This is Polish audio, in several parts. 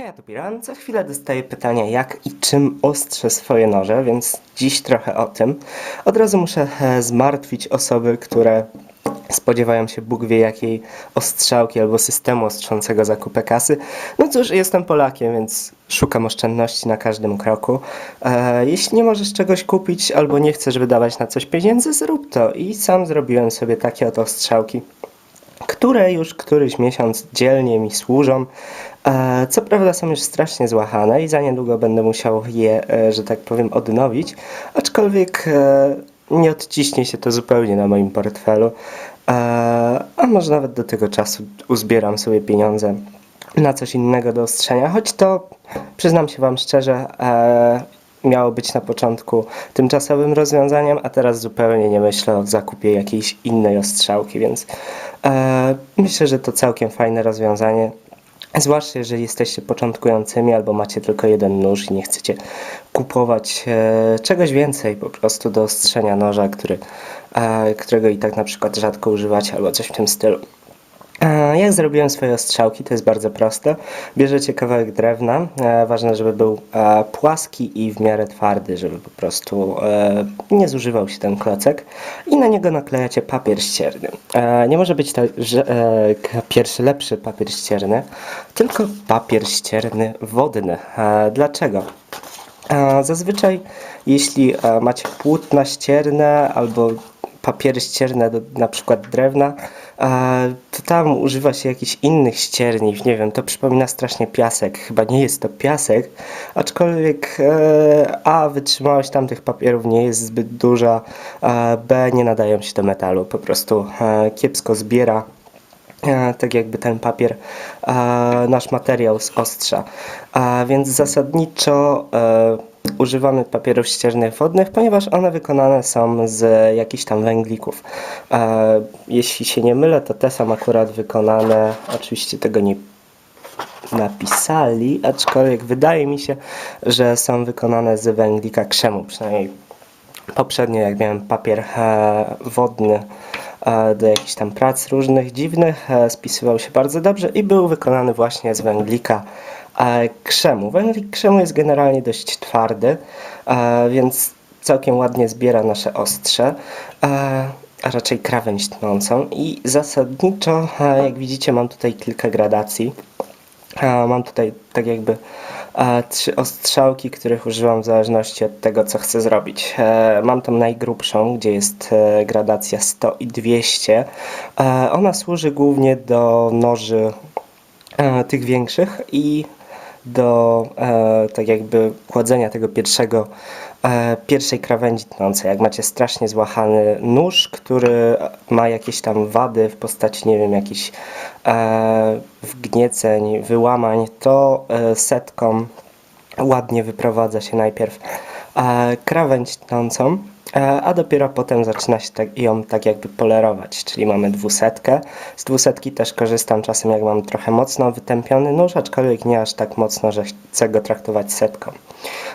Hej, to Piran. Co chwilę dostaję pytania, jak i czym ostrzę swoje noże, więc dziś trochę o tym. Od razu muszę e, zmartwić osoby, które spodziewają się Bóg wie jakiej ostrzałki albo systemu ostrzącego zakupę kasy. No cóż, jestem Polakiem, więc szukam oszczędności na każdym kroku. E, jeśli nie możesz czegoś kupić albo nie chcesz wydawać na coś pieniędzy, zrób to. I sam zrobiłem sobie takie oto ostrzałki które już któryś miesiąc dzielnie mi służą. E, Co prawda są już strasznie złachane i za niedługo będę musiał je, e, że tak powiem, odnowić, aczkolwiek e, nie odciśnie się to zupełnie na moim portfelu, a może nawet do tego czasu uzbieram sobie pieniądze na coś innego do ostrzenia, choć to przyznam się Wam szczerze, miało być na początku tymczasowym rozwiązaniem, a teraz zupełnie nie myślę o zakupie jakiejś innej ostrzałki, więc e, myślę, że to całkiem fajne rozwiązanie. Zwłaszcza jeżeli jesteście początkującymi albo macie tylko jeden nóż i nie chcecie kupować e, czegoś więcej po prostu do ostrzenia noża, który, e, którego i tak na przykład rzadko używacie albo coś w tym stylu. E, Jak zrobiłem swoje ostrzałki? To jest bardzo proste. Bierzecie kawałek drewna. E, ważne, żeby był e, płaski i w miarę twardy, żeby po prostu nie zużywał się ten klocek. I na niego naklejacie papier ścierny. Nie może być to że, e, k- pierwszy lepszy papier ścierny, tylko papier ścierny wodny. Dlaczego? Zazwyczaj, jeśli macie płótna ścierne albo papiery ścierne do na przykład drewna, to tam używa się jakichś innych ścierni, nie wiem, to przypomina strasznie piasek. Chyba nie jest to piasek, aczkolwiek e, A, wytrzymałość tamtych papierów nie jest zbyt duża, B, nie nadają się do metalu, po prostu e, kiepsko zbiera e, tak jakby ten papier nasz materiał z ostrza. A więc zasadniczo używamy papierów ściernych wodnych, ponieważ one wykonane są z jakichś tam węglików. E, jeśli się nie mylę, to te są akurat wykonane, oczywiście tego nie napisali, aczkolwiek wydaje mi się, że są wykonane z węglika krzemu, przynajmniej poprzednio jak miałem papier e, wodny e, do jakichś tam prac różnych dziwnych, e, spisywał się bardzo dobrze i był wykonany właśnie z węglika krzemu. Węglik krzemu jest generalnie dość twardy, e, więc całkiem ładnie zbiera nasze ostrze. E, a raczej krawędź tnącą i zasadniczo, e, jak widzicie, mam tutaj kilka gradacji. E, Mam tutaj tak jakby e, trzy ostrzałki, których używam w zależności od tego, co chcę zrobić. E, Mam tą najgrubszą, gdzie jest e, gradacja 100 i 200. E, Ona służy głównie do noży e, tych większych i do e, tak jakby kładzenia tego pierwszego, e, pierwszej krawędzi tnącej. Jak macie strasznie złachany nóż, który ma jakieś tam wady w postaci, nie wiem, jakichś e, wgnieceń, wyłamań, to e, setką ładnie wyprowadza się najpierw e, krawędź tnącą, e, a dopiero potem zaczyna się tak, ją tak jakby polerować, czyli mamy dwusetkę. Z dwusetki też korzystam czasem jak mam trochę mocno wytępiony nóż, aczkolwiek nie aż tak mocno, że chcę go traktować setką.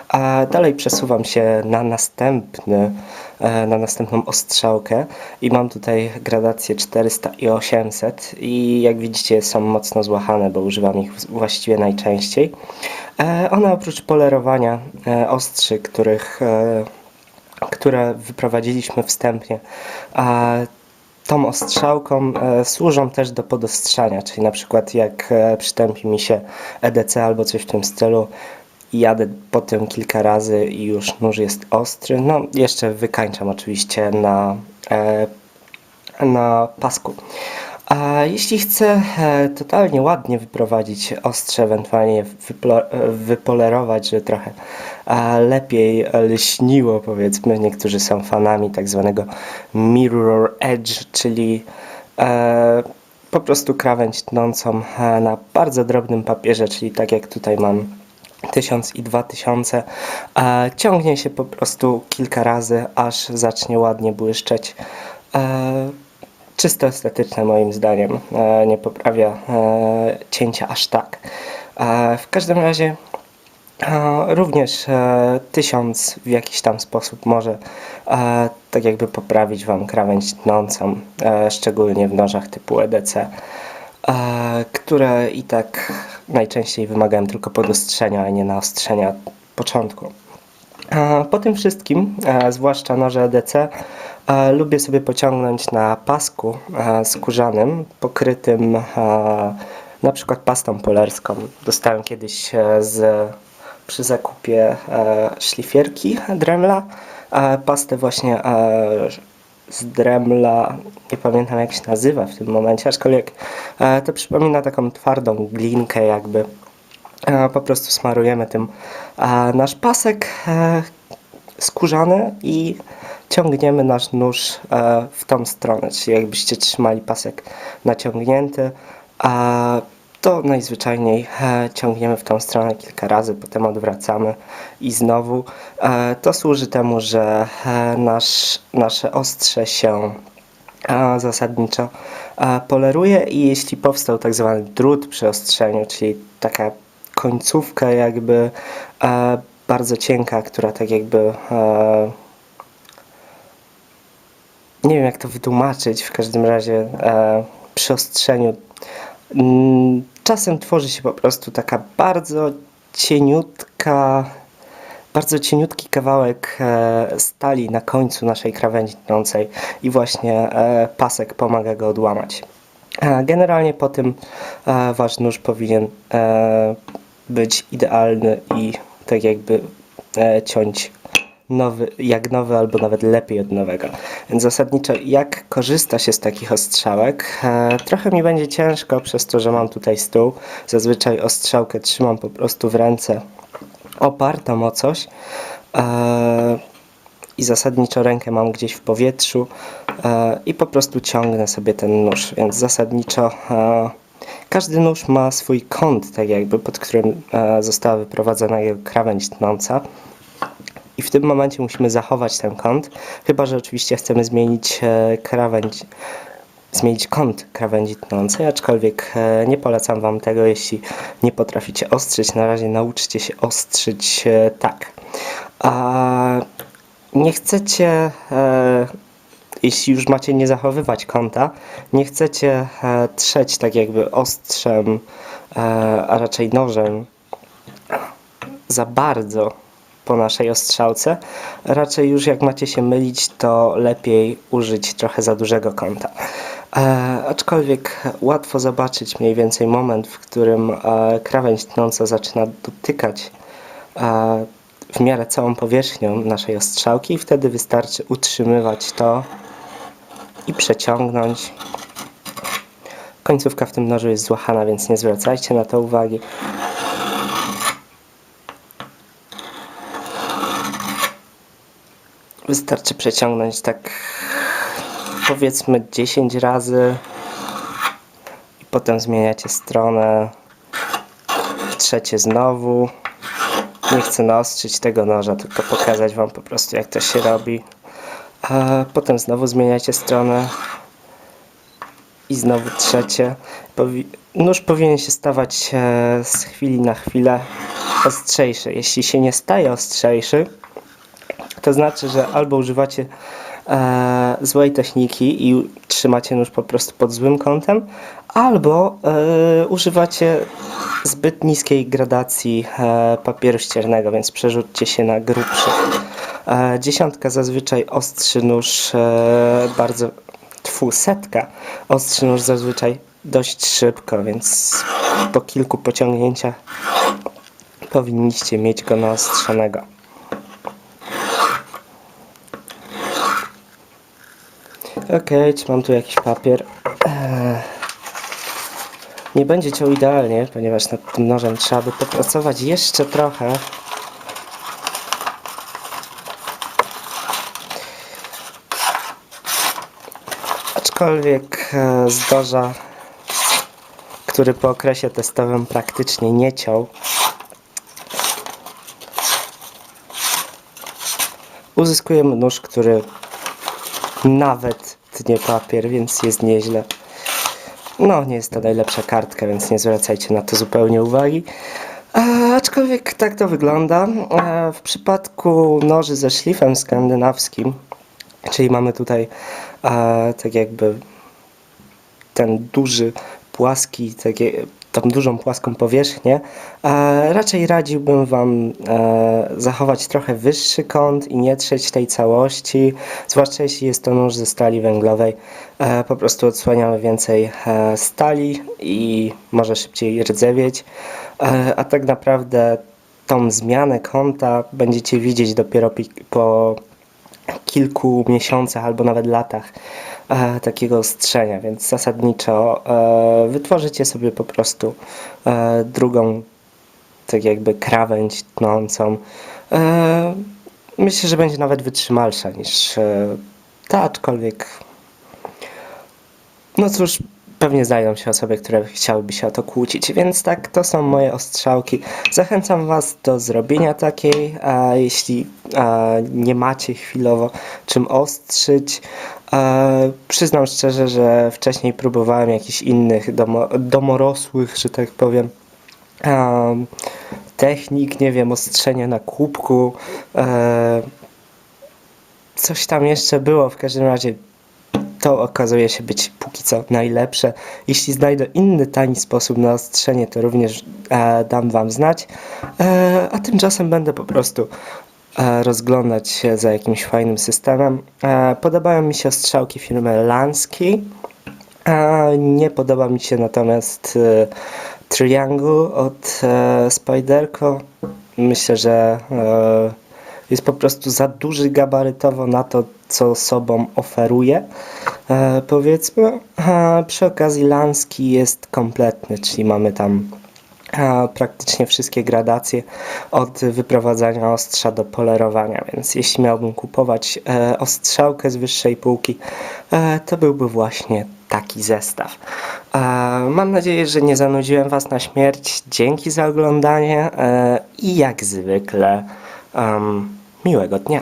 A dalej przesuwam się na następny, na następną ostrzałkę. I mam tutaj gradację 400 i 800 i jak widzicie są mocno złachane, bo używam ich właściwie najczęściej. E, One oprócz polerowania e, ostrzy, których, e, które wyprowadziliśmy wstępnie, tą ostrzałką e, służą też do podostrzania, czyli na przykład jak e, przytępi mi się EDC albo coś w tym stylu, jadę po tym kilka razy i już nóż jest ostry. No, jeszcze wykańczam oczywiście na, e, na pasku. A jeśli chcę e, totalnie ładnie wyprowadzić ostrze, ewentualnie e, wypolerować, żeby trochę lepiej lśniło, powiedzmy, niektórzy są fanami tak zwanego mirror edge, czyli po prostu krawędź tnącą na bardzo drobnym papierze, czyli tak jak tutaj mam 1000 i 2000 e, ciągnie się po prostu kilka razy, aż zacznie ładnie błyszczeć. E, czysto estetyczne moim zdaniem, e, nie poprawia e, cięcia aż tak. E, w każdym razie e, również e, 1000 w jakiś tam sposób może e, tak jakby poprawić Wam krawędź tnącą, e, szczególnie w nożach typu EDC, e, które i tak najczęściej wymagają tylko podostrzenia, a nie naostrzenia początku. Po tym wszystkim, zwłaszcza noże EDC, e, lubię sobie pociągnąć na pasku skórzanym, pokrytym na przykład pastą polerską. Dostałem kiedyś e, z, przy zakupie e, szlifierki Dremla, pastę właśnie e, z Dremla, nie pamiętam jak się nazywa w tym momencie, aczkolwiek e, to przypomina taką twardą glinkę jakby. E, Po prostu smarujemy tym e, nasz pasek e, skórzany i ciągniemy nasz nóż w tą stronę. Czyli jakbyście trzymali pasek naciągnięty, to najzwyczajniej e, ciągniemy w tą stronę kilka razy, potem odwracamy i znowu. E, To służy temu, że e, nasz, nasze ostrze się a zasadniczo a, poleruje i jeśli powstał tak zwany drut przy ostrzeniu, czyli taka końcówka jakby e, bardzo cienka, która tak jakby e, nie wiem jak to wytłumaczyć, w każdym razie e, przy ostrzeniu czasem tworzy się po prostu taka bardzo cieniutka bardzo cieniutki kawałek e, stali na końcu naszej krawędzi tnącej i właśnie e, pasek pomaga go odłamać. E, Generalnie po tym wasz nóż powinien być idealny i tak jakby ciąć nowy, jak nowy albo nawet lepiej od nowego. Więc zasadniczo jak korzysta się z takich ostrzałek? E, trochę mi będzie ciężko przez to, że mam tutaj stół. Zazwyczaj ostrzałkę trzymam po prostu w ręce opartą o coś e, i zasadniczo rękę mam gdzieś w powietrzu e, i po prostu ciągnę sobie ten nóż, więc zasadniczo e, każdy nóż ma swój kąt, tak jakby, pod którym e, została wyprowadzona jego krawędź tnąca. I w tym momencie musimy zachować ten kąt, chyba że oczywiście chcemy zmienić e, krawędź, zmienić kąt krawędzi tnącej, aczkolwiek e, nie polecam Wam tego, jeśli nie potraficie ostrzyć. Na razie nauczcie się ostrzyć e, tak. A nie chcecie, jeśli już macie nie zachowywać kąta, nie chcecie trzeć tak jakby ostrzem, a raczej nożem za bardzo po naszej ostrzałce. Raczej już jak macie się mylić, to lepiej użyć trochę za dużego kąta. E, aczkolwiek łatwo zobaczyć mniej więcej moment, w którym e, krawędź tnąca zaczyna dotykać e, w miarę całą powierzchnią naszej ostrzałki i wtedy wystarczy utrzymywać to i przeciągnąć. Końcówka w tym nożu jest złachana, więc nie zwracajcie na to uwagi. Wystarczy przeciągnąć tak powiedzmy 10 razy i potem zmieniacie stronę. Trzecie znowu. Nie chcę naostrzyć tego noża, tylko pokazać Wam po prostu jak to się robi. A potem znowu zmieniacie stronę i znowu trzecie. Powi nóż powinien się stawać e, z chwili na chwilę ostrzejszy. Jeśli się nie staje ostrzejszy, to znaczy, że albo używacie e, złej techniki i trzymacie nóż po prostu pod złym kątem, albo e, używacie zbyt niskiej gradacji e, papieru ściernego, więc przerzućcie się na grubszy. E, dziesiątka zazwyczaj ostrzy nóż e, bardzo, tfu, setka ostrzy nóż zazwyczaj dość szybko, więc po kilku pociągnięciach powinniście mieć go naostrzonego. Okej, czy mam tu jakiś papier? Eee, Nie będzie ciął idealnie, ponieważ nad tym nożem trzeba by popracować jeszcze trochę. Aczkolwiek e, z noża, który po okresie testowym praktycznie nie ciął, uzyskujemy nóż, który nawet tnie papier, więc jest nieźle. No, nie jest to najlepsza kartka, więc nie zwracajcie na to zupełnie uwagi. A, aczkolwiek tak to wygląda. E, w przypadku noży ze szlifem skandynawskim, czyli mamy tutaj e, tak jakby ten duży, płaski, takie, tą dużą płaską powierzchnię, e, raczej radziłbym Wam e, zachować trochę wyższy kąt i nie trzeć tej całości, zwłaszcza jeśli jest to nóż ze stali węglowej. E, po prostu odsłaniamy więcej e, stali i może szybciej rdzewieć, e, a tak naprawdę tą zmianę kąta będziecie widzieć dopiero pi- po kilku miesiącach albo nawet latach e, takiego ostrzenia, więc zasadniczo e, wytworzycie sobie po prostu e, drugą tak jakby krawędź tnącą. E, myślę, że będzie nawet wytrzymalsza niż e, ta, aczkolwiek no cóż, pewnie znajdą się osoby, które chciałyby się o to kłócić, więc tak, to są moje ostrzałki. Zachęcam Was do zrobienia takiej, a jeśli a, nie macie chwilowo czym ostrzyć. A, przyznam szczerze, że wcześniej próbowałem jakichś innych domo, domorosłych, że tak powiem, em, technik, nie wiem, ostrzenia na kubku. E, coś tam jeszcze było, w każdym razie to okazuje się być póki co najlepsze. Jeśli znajdę inny tani sposób na ostrzenie, to również e, dam Wam znać. E, a tymczasem będę po prostu e, rozglądać się za jakimś fajnym systemem. E, podobają mi się ostrzałki firmy Lansky. E, nie podoba mi się natomiast e, Triangle od e, Spyderco. Myślę, że e, jest po prostu za duży gabarytowo na to, co sobą oferuje. E, powiedzmy, e, przy okazji Lanski jest kompletny, czyli mamy tam e, praktycznie wszystkie gradacje od wyprowadzania ostrza do polerowania, więc jeśli miałbym kupować e, ostrzałkę z wyższej półki, e, to byłby właśnie taki zestaw. E, mam nadzieję, że nie zanudziłem Was na śmierć. Dzięki za oglądanie e, i jak zwykle em, miłego dnia.